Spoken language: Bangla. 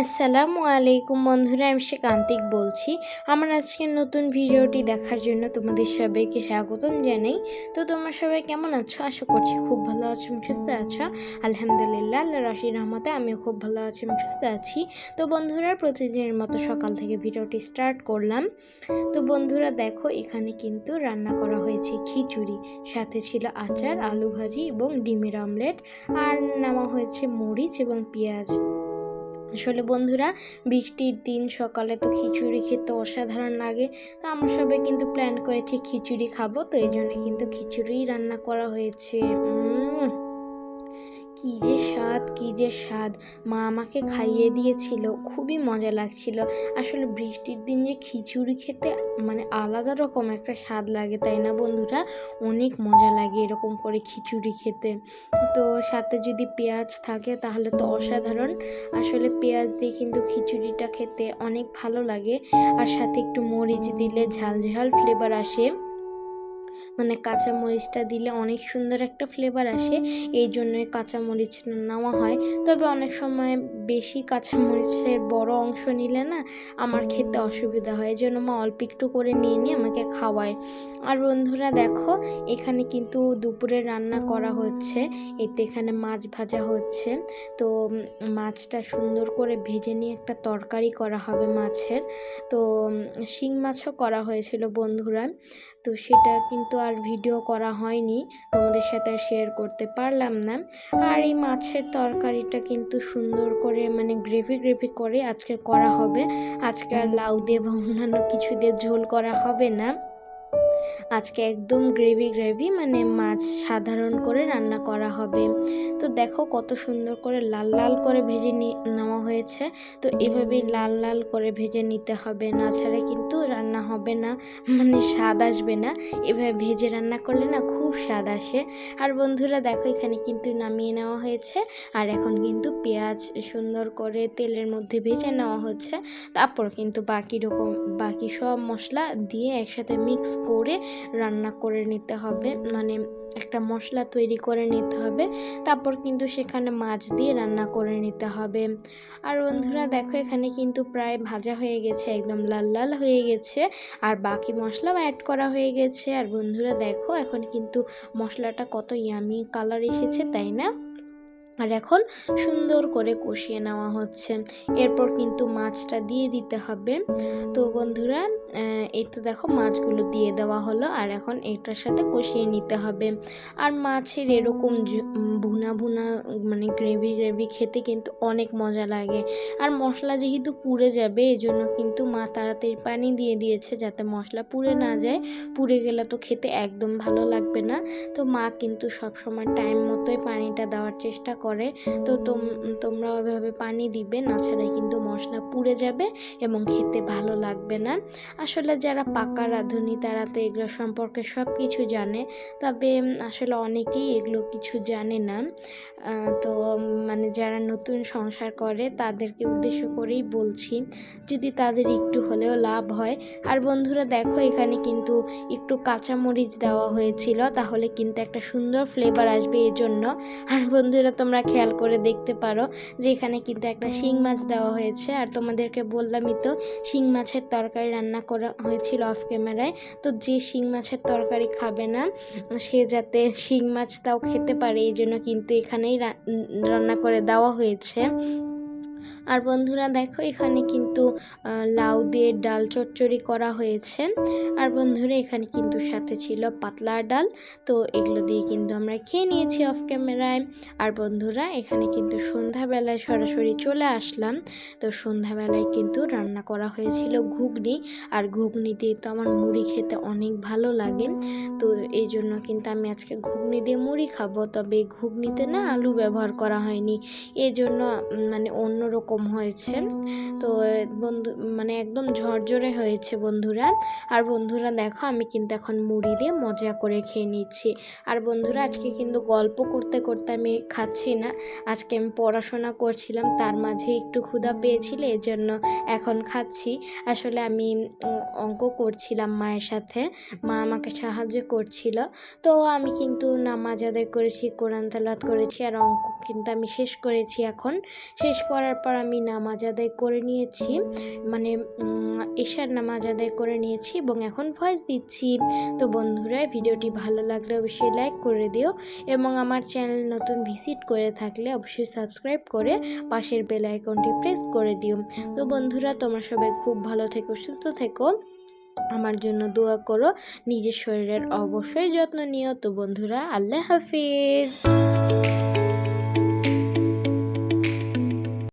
আসসালামু আলাইকুম বন্ধুরা, আমি সে কান্তিক বলছি। আমার আজকের নতুন ভিডিওটি দেখার জন্য তোমাদের সবাইকে স্বাগতম জানাই। তো তোমরা সবাই কেমন আছো? আশা করছি খুব ভালো আছো সুস্থ আছো। আলহামদুলিল্লাহ, আল্লাহ রাশি রহমতে আমিও খুব ভালো আছি সুস্থ আছি। তো বন্ধুরা, প্রতিদিনের মতো সকাল থেকে ভিডিওটি স্টার্ট করলাম। তো বন্ধুরা, দেখো, এখানে কিন্তু রান্না করা হয়েছে খিচুড়ি। সাথে ছিল আচার, আলু ভাজি এবং ডিমের অমলেট। আর নামা হয়েছে মরিচ এবং পেঁয়াজ। আসলে বন্ধুরা, বৃষ্টির দিন সকালে তো খিচুড়ি খেতে অসাধারণ লাগে। তো আমরা সবাই কিন্তু প্ল্যান করেছি খিচুড়ি খাব। তো এই জন্য কিন্তু খিচুড়ি রান্না করা হয়েছে। কি যে স্বাদ, কি যে স্বাদ। মা আমাকে খাইয়ে দিয়েছিল, খুবই মজা লাগছিল। আসলে বৃষ্টির দিন যে খিচুড়ি খেতে মানে আলাদা রকম একটা স্বাদ লাগে, তাই না বন্ধুরা? অনেক মজা লাগে এরকম করে খিচুড়ি খেতে। তো সাথে যদি পেঁয়াজ থাকে তাহলে তো অসাধারণ। আসলে পেঁয়াজ দিয়ে কিন্তু খিচুড়িটা খেতে অনেক ভালো লাগে। আর সাথে একটু মরিচ দিলে ঝাল ঝাল ফ্লেভার আসে। মানে কাঁচা মরিচটা দিলে অনেক সুন্দর একটা ফ্লেভার আসে, এই জন্যই কাঁচা মরিচ নেওয়া হয়। তবে অনেক সময় বেশি কাঁচা মরিচের বড় অংশ নিলে না আমার খেতে অসুবিধা হয় এই জন্য মা অল্প একটু করে নিয়ে নিয়ে আমাকে খাওয়ায়। আর বন্ধুরা দেখো, এখানে কিন্তু দুপুরে রান্না করা হচ্ছে, এতে এখানে মাছ ভাজা হচ্ছে। তো মাছটা সুন্দর করে ভেজে নিয়ে একটা তরকারি করা হবে মাছের। তো শিং মাছও করা হয়েছিল বন্ধুরা। তো সেটা কিন্তু আর ভিডিও করা হয়নি। তোমাদের সাথে শেয়ার করতে পারলাম না। আর এই মাছের তরকারিটা কিন্তু সুন্দর করে মানে গ্রেভি গ্রেভি করে আজকে করা হবে। আজকে আর লাউ দিয়ে বা অন্যান্য কিছু দিয়ে ঝোল করা হবে না। আজকে একদম গ্রেভি গ্রেভি মানে মাছ সাধারণ করে রান্না করা হবে। তো দেখো কত সুন্দর করে লাল লাল করে ভেজে নেওয়া হয়েছে তো এভাবেই লাল লাল করে ভেজে নিতে হবে। না ছাড়া কিন্তু রান্না হবে না মানে স্বাদ আসবে না। এভাবে ভেজে রান্না করলে না খুব স্বাদ আসে। আর বন্ধুরা দেখো, এখানে কিন্তু নামিয়ে নেওয়া হয়েছে। আর এখন কিন্তু পেঁয়াজ সুন্দর করে তেলের মধ্যে ভেজে নেওয়া হচ্ছে। তারপর কিন্তু বাকি রকম, বাকি সব মশলা দিয়ে একসাথে মিক্স করে রান্না করে নিতে হবে। মানে একটা মশলা তৈরি করে নিতে হবে। তারপর কিন্তু সেখানে মাছ দিয়ে রান্না করে নিতে হবে। আর বন্ধুরা দেখো এখানে কিন্তু প্রায় ভাজা হয়ে গেছে একদম লাল লাল হয়ে গেছে। আর বাকি মশলাও অ্যাড করা হয়ে গেছে। আর বন্ধুরা দেখো এখন কিন্তু মশলাটা কত ইয়ামি কালার এসেছে তাই না? আর এখন সুন্দর করে কষিয়ে নেওয়া হচ্ছে। এরপর কিন্তু মাছটা দিয়ে দিতে হবে। তো বন্ধুরা এই তো দেখো মাছগুলো দিয়ে দেওয়া হলো আর এখন এটার সাথে কষিয়ে নিতে হবে। আর মাছের এরকম ভুনা ভুনা মানে গ্রেভি গ্রেভি খেতে কিন্তু অনেক মজা লাগে। আর মশলা যেহেতু পুড়ে যাবে এই জন্য কিন্তু মা তাড়াতাড়ি পানি দিয়ে দিয়েছে যাতে মশলা পুড়ে না যায়। পুড়ে গেলে তো খেতে একদম ভালো লাগবে না। তো মা কিন্তু সবসময় টাইম মতোই পানিটা দেওয়ার চেষ্টা করে। তো তোমরা ওইভাবে পানি দিবে, না ছাড়া কিন্তু মশলা পুড়ে যাবে এবং খেতে ভালো লাগবে না। আসলে যারা পাকা রাঁধুনি, তারা তো এগুলো সম্পর্কে সব কিছু জানে। তবে আসলে অনেকেই এগুলো কিছু জানে না। তো মানে যারা নতুন সংসার করে, তাদেরকে উদ্দেশ্য করেই বলছি, যদি তাদের একটু হলেও লাভ হয়। আর বন্ধুরা, দেখো এখানে কিন্তু একটু কাঁচামরিচ দেওয়া হয়েছিল, তাহলে কিন্তু একটা সুন্দর ফ্লেভার আসবে এর জন্য আর বন্ধুরা, তোমরা খেয়াল করে দেখতে পারো যে এখানে কিন্তু একটা শিং মাছ দেওয়া হয়েছে। আর তোমাদেরকে বললামই তো, শিং মাছের তরকারি রান্না করা হয়েছিল অফ ক্যামেরায় তো যে শিং মাছের তরকারি খাবে না, সে যাতে শিং মাছ তাও খেতে পারে এই জন্য কিন্তু এখানেই রান্না করে দেওয়া হয়েছে। আর বন্ধুরা দেখো, এখানে কিন্তু লাউ দিয়ে ডাল চচ্চড়ি করা হয়েছে। আর বন্ধুরা এখানে কিন্তু সাথে ছিল পাতলা ডাল। তো এগুলো দিয়ে কিন্তু আমরা খেয়ে নিয়েছি অফ ক্যামেরায় আর বন্ধুরা এখানে কিন্তু সন্ধ্যাবেলায় সরাসরি চলে আসলাম। তো সন্ধ্যাবেলায় কিন্তু রান্না করা হয়েছিল ঘুগনি। আর ঘুগনি দিয়ে তো আমার মুড়ি খেতে অনেক ভালো লাগে। তো এই জন্য কিন্তু আমি আজকে ঘুগনি দিয়ে মুড়ি খাব। তবে ঘুগনিতে না আলু ব্যবহার করা হয়নি। এই জন্য মানে অন্য রকম হয়েছে। তো বন্ধু মানে একদম ঝরঝরে হয়েছে বন্ধুরা। আর বন্ধুরা দেখো আমি কিন্তু এখন মুড়ি দিয়ে মজা করে খেয়ে নিচ্ছি। আর বন্ধুরা আজকে কিন্তু গল্প করতে করতে আমি খাচ্ছি না। আজকে আমি পড়াশোনা করছিলাম তার মাঝে একটু ক্ষুধা পেয়েছিল এর জন্য এখন খাচ্ছি। আসলে আমি অঙ্ক করছিলাম মায়ের সাথে। মা আমাকে সাহায্য করছিল। তো আমি কিন্তু নামাজ আদায় করেছি কোরআন তালাত করেছি আর অঙ্ক কিন্তু আমি শেষ করেছি এখন। শেষ করার পর আমি নামাজ আদায় করে নিয়েছি। মানে এশার নামাজ আদায় করে নিয়েছি এবং এখন ভয়েস দিচ্ছি। তো বন্ধুরা, ভিডিওটি ভালো লাগলে অবশ্যই লাইক করে দিও এবং আমার চ্যানেল নতুন ভিজিট করে থাকলে অবশ্যই সাবস্ক্রাইব করে পাশের বেল আইকনটি প্রেস করে দিও। তো বন্ধুরা, তোমরা সবাই খুব ভালো থেকো, সুস্থ থেকো। আমার জন্য দোয়া করো, নিজের শরীরের অবশ্যই যত্ন নিও। তো বন্ধুরা, আল্লাহ হাফিজ।